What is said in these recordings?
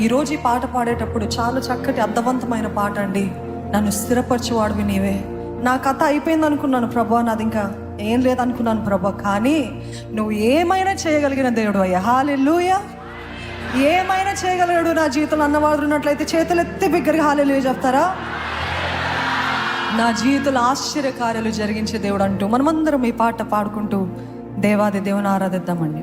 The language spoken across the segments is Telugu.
ఈరోజు ఈ పాట పాడేటప్పుడు చాలా చక్కటి అర్థవంతమైన పాట అండి. నన్ను స్థిరపరచువాడివి నీవే. నా కథ అయిపోయింది అనుకున్నాను ప్రభా నాది ఇంకా ఏం లేదనుకున్నాను ప్రభా కానీ నువ్వు ఏమైనా చేయగలిగిన దేవుడు అయ్యా. హాలెల్లుయా ఏమైనా చేయగలిగాడు నా జీవితంలో అన్నవాడు ఉన్నట్లయితే చేతులు ఎత్తి బిగ్గరగా హాలెలుయ చెప్తారా? నా జీవితంలో ఆశ్చర్య కార్యాలు జరిగించే దేవుడు అంటూ మనమందరం ఈ పాట పాడుకుంటూ దేవాది దేవుని ఆరాధిద్దామండి.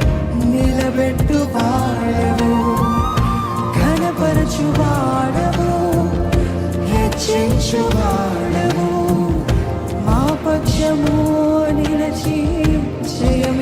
నిలబెట్టు వాడవు ఘనపరచు వాడవు హెచ్చించు వాడవు. మా పక్షము నిలచి జయమిచ్చువాడవు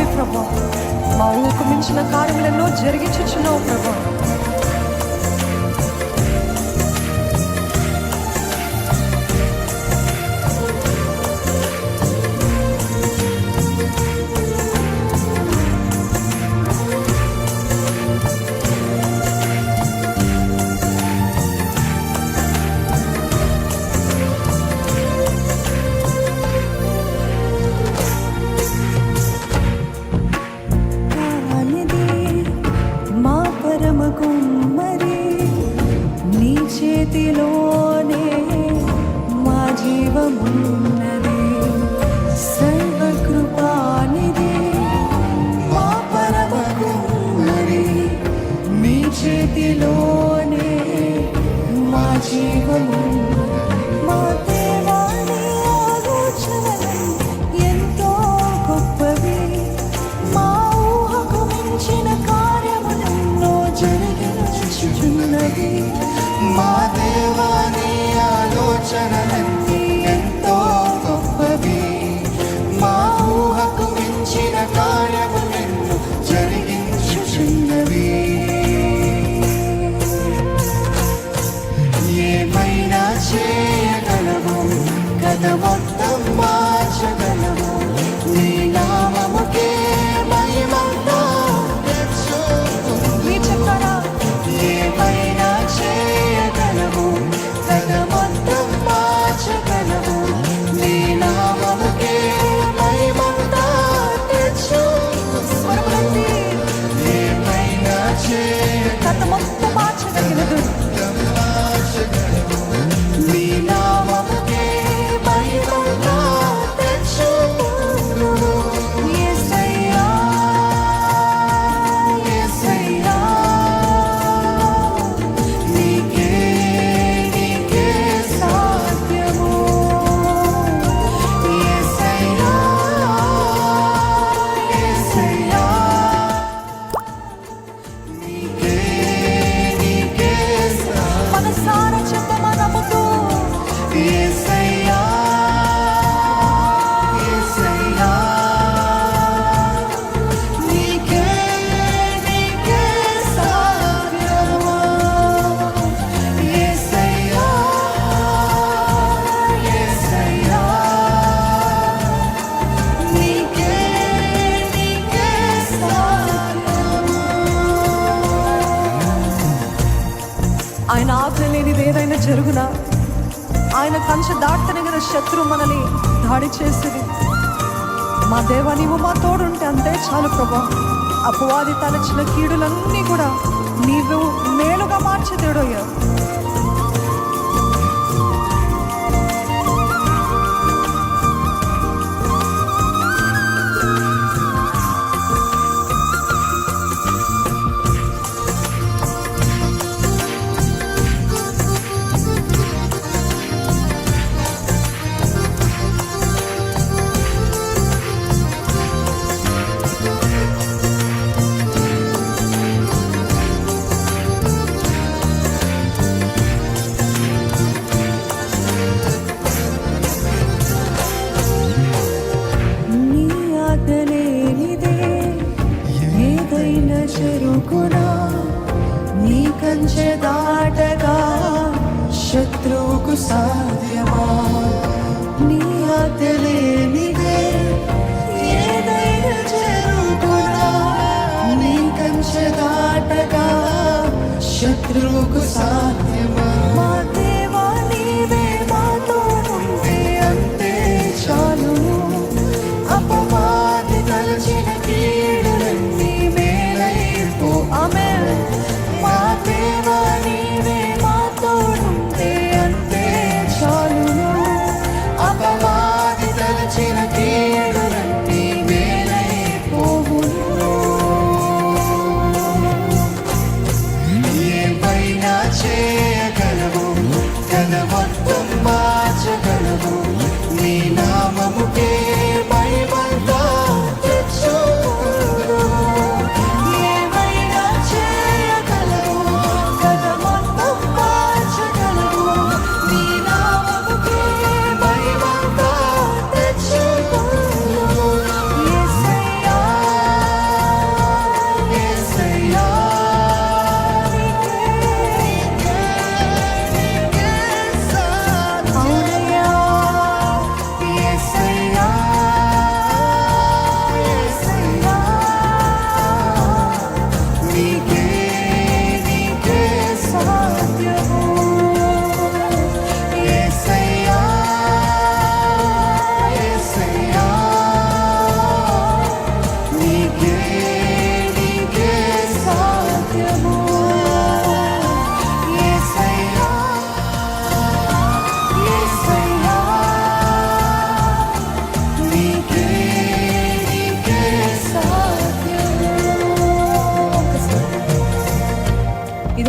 ఎంతో ప్రభా. మా ఊకు మించిన కార్యములు జరిగించుచున్నావు ప్రభా. I want జరుగునా? ఆయన కంచె దాటితేనే కదా శత్రు మనని దాడి చేసేది. మా దేవా నీవు మా తోడుంటే అంతే చాలు ప్రభా. అపవాది తలచిన కీడులన్నీ కూడా నీవు మేలుగా మార్చే చెరుకునా నీ కంచె దాటగా శత్రువుకు సాధ్యమా? నీ అతలేనిదే ఏదైనా చెరుకునా నీ కంచె దాటగా శత్రువుకు సాధ్యమా?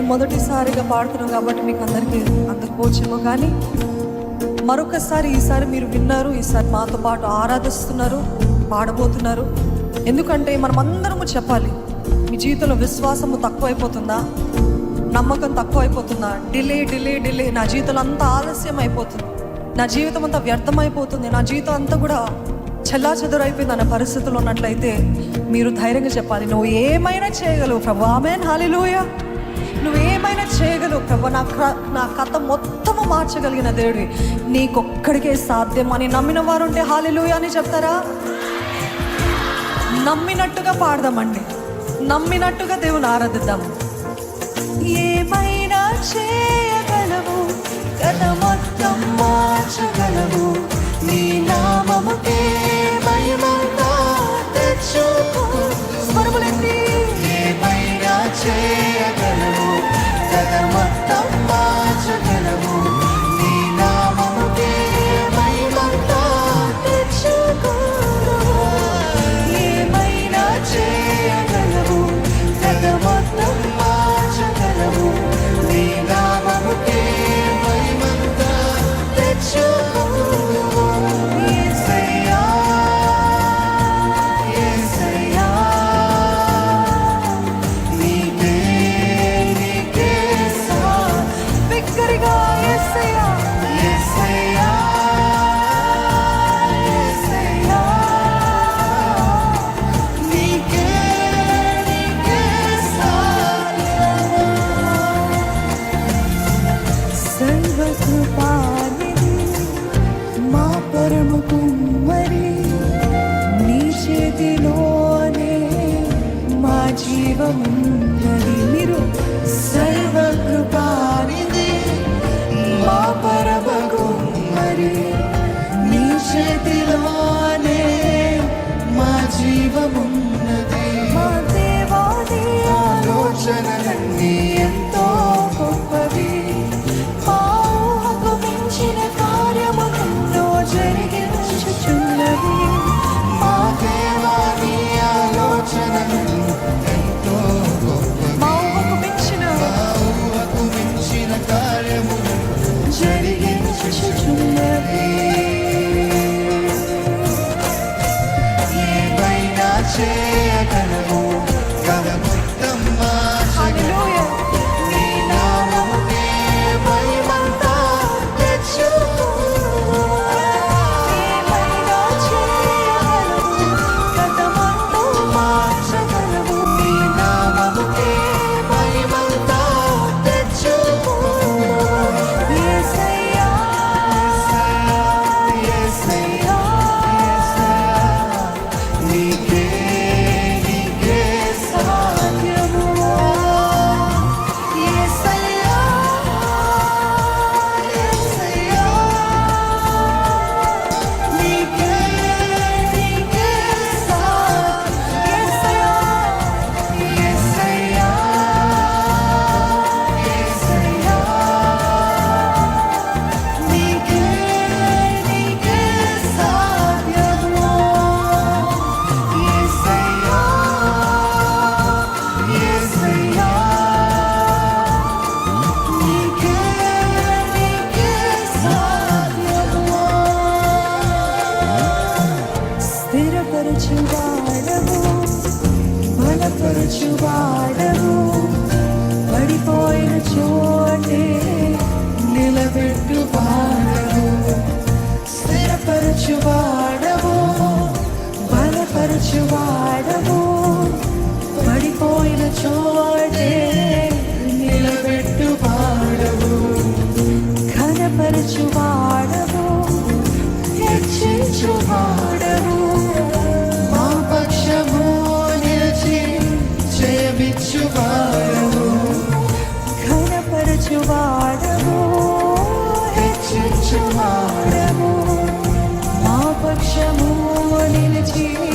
ఇది మొదటిసారిగా పాడుతున్నాం కాబట్టి మీకు అందరికీ అందకపోవచ్చేమో కానీ మరొకసారి ఈసారి మీరు విన్నారు ఈసారి మాతో పాటు ఆరాధిస్తున్నారు పాడబోతున్నారు. ఎందుకంటే మనం అందరము చెప్పాలి మీ జీవితంలో విశ్వాసము తక్కువైపోతుందా? నమ్మకం తక్కువైపోతుందా? Delay delay delay. నా జీవితంలో అంతా ఆలస్యం అయిపోతుంది నా జీవితం అంతా వ్యర్థమైపోతుంది. నా జీవితం అంతా కూడా చెల్లా చెదురైపోయింది అన్న పరిస్థితులు ఉన్నట్లయితే మీరు ధైర్యంగా చెప్పాలి నువ్వు ఏమైనా చేయగలవు ప్రభు. ఆమెన్. హాలిలోయా నువ్వు ఏమైనా చేయగలవు ప్రభు. నా నా కథ మొత్తము మార్చగలిగిన దేవుడి నీకొక్కడికే సాధ్యం అని నమ్మిన వారు ఉంటే హాలిలూయా అని చెప్తారా? నమ్మినట్టుగా పాడదామండి. నమ్మినట్టుగా దేవుని ఆరాధిద్దాం ఏమైనా చేయగలవు? కథ మొత్తం మార్చగలవు. నీ నామముకే మహిమ తెచ్చుకో స్వరములెత్తి మా పక్షము నిలిచి